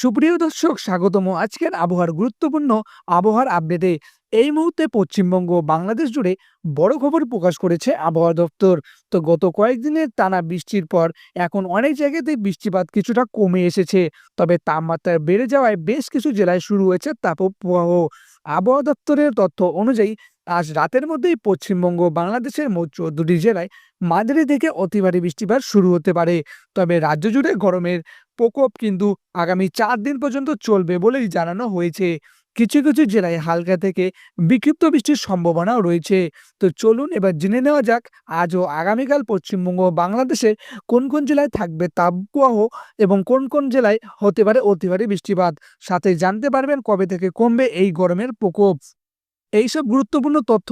সুপ্রিয় দর্শক, স্বাগতম। আজকের আবহাওয়ার গুরুত্বপূর্ণ আবহাওয়ার আপডেটে এই মুহূর্তে পশ্চিমবঙ্গ বাংলাদেশ জুড়ে বড় খবর প্রকাশ করেছে আবহাওয়া দপ্তর। তো গত কয়েকদিনের টানা বৃষ্টির পর এখন অনেক জায়গাতেই বৃষ্টিপাত কিছুটা কমে এসেছে। তবে তাপমাত্রা বেড়ে যাওয়ায় বেশ কিছু জেলায় শুরু হয়েছে তাপপ্রবাহ। আবহাওয়া দপ্তরের তথ্য অনুযায়ী আজ রাতের মধ্যেই পশ্চিমবঙ্গ, বাংলাদেশের মোট চোদ্দটি জেলায় মাঝারি থেকে অতি ভারী বৃষ্টিপাত শুরু হতে পারে। তবে রাজ্য জুড়ে গরমের প্রকোপ কিন্তু আগামী চার দিন পর্যন্ত চলবে বলেই জানানো হয়েছে। কিছু কিছু জেলায় হালকা থেকে বিক্ষিপ্ত বৃষ্টির সম্ভাবনাও রয়েছে। তো চলুন এবার জেনে নেওয়া যাক আজ ও আগামীকাল পশ্চিমবঙ্গ ও বাংলাদেশের কোন কোন জেলায় থাকবে তাপপ্রবাহ এবং কোন কোন জেলায় হতে পারে অতি ভারী বৃষ্টিপাত? সাথে জানতে পারবেন কবে থেকে কমবে এই গরমের প্রকোপ। এইসব গুরুত্বপূর্ণ তথ্য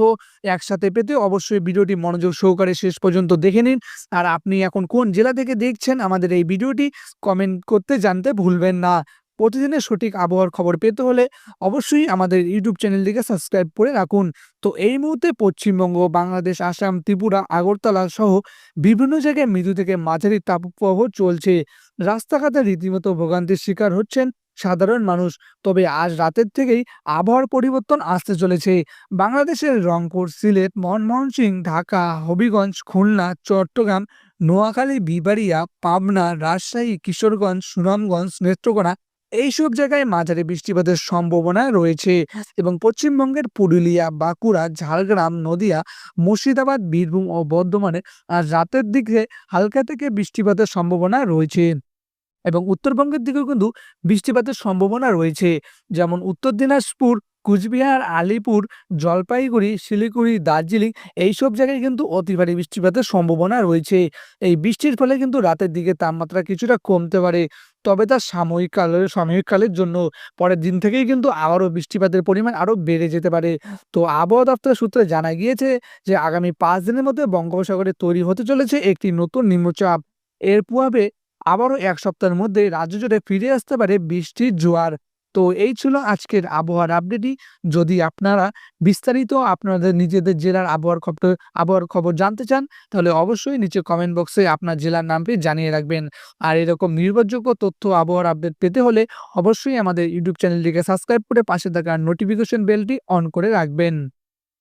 একসাথে পেতে অবশ্যই ভিডিওটি মনোযোগ সহকারে শেষ পর্যন্ত দেখে নিন। আর আপনি এখন কোন জেলা থেকে দেখছেন আমাদের এই ভিডিওটি কমেন্ট করতে জানতে ভুলবেন না। প্রতিদিনের সঠিক আবহাওয়ার খবর পেতে হলে অবশ্যই আমাদের ইউটিউব চ্যানেলটিকে সাবস্ক্রাইব করে রাখুন। তো এই মুহূর্তে পশ্চিমবঙ্গ, বাংলাদেশ, আসাম, ত্রিপুরা, আগরতলা সহ বিভিন্ন জায়গায় মৃদু থেকে মাঝারি তাপপ্রবাহ চলছে। রাস্তাঘাটে রীতিমতো ভোগান্তির শিকার হচ্ছেন সাধারণ মানুষ। তবে আজ রাতের থেকেই আবহাওয়ার পরিবর্তন আসতে চলেছে। বাংলাদেশের রংপুর, সিলেট, মনমোহন সিং, ঢাকা, হবিগঞ্জ, খুলনা, চট্টগ্রাম, নোয়াখালী, বিবাড়িয়া, পাবনা, রাজশাহী, কিশোরগঞ্জ, সুনামগঞ্জ, নেত্রকোনা এইসব জায়গায় মাঝারি বৃষ্টিপাতের সম্ভাবনা রয়েছে। এবং পশ্চিমবঙ্গের পুরুলিয়া, বাঁকুড়া, ঝাড়গ্রাম, নদিয়া, মুর্শিদাবাদ, বীরভূম ও বর্ধমানে রাতের দিকে হালকা থেকে বৃষ্টিপাতের সম্ভাবনা রয়েছে। এবং উত্তরবঙ্গের দিকেও কিন্তু বৃষ্টিপাতের সম্ভাবনা রয়েছে। যেমন উত্তর দিনাজপুর, কুচবিহার, আলিপুর, জলপাইগুড়ি, শিলিগুড়ি, দার্জিলিং এইসব জায়গায় কিন্তু অতি ভারী বৃষ্টিপাতের সম্ভাবনা রয়েছে। এই বৃষ্টির ফলে কিন্তু রাতের দিকে তাপমাত্রা কিছুটা কমতে পারে, তবে তা সাময়িক কালের সাময়িক কালের জন্য। পরের দিন থেকেই কিন্তু আবারও বৃষ্টিপাতের পরিমাণ আরও বেড়ে যেতে পারে। তো আবহাওয়া দপ্তরের সূত্রে জানা গিয়েছে যে, আগামী পাঁচ দিনের মধ্যে বঙ্গোপসাগরে তৈরি হতে চলেছে একটি নতুন নিম্নচাপ। এর প্রভাবে আবারও এক সপ্তাহের মধ্যে রাজ্য জুড়ে ফিরে আসতে পারে বৃষ্টির জোয়ার। তো এই ছিল আজকের আবহাওয়ার আপডেটই যদি আপনারা বিস্তারিত আপনাদের নিজেদের জেলার আবহাওয়ার খবর আবহাওয়ার খবর জানতে চান, তাহলে অবশ্যই নিচে কমেন্ট বক্সে আপনার জেলার নামটি জানিয়ে রাখবেন। আর এরকম নির্ভরযোগ্য তথ্য, আবহাওয়ার আপডেট পেতে হলে অবশ্যই আমাদের ইউটিউব চ্যানেলটিকে সাবস্ক্রাইব করে পাশে থাকা নোটিফিকেশন বেলটি অন করে রাখবেন।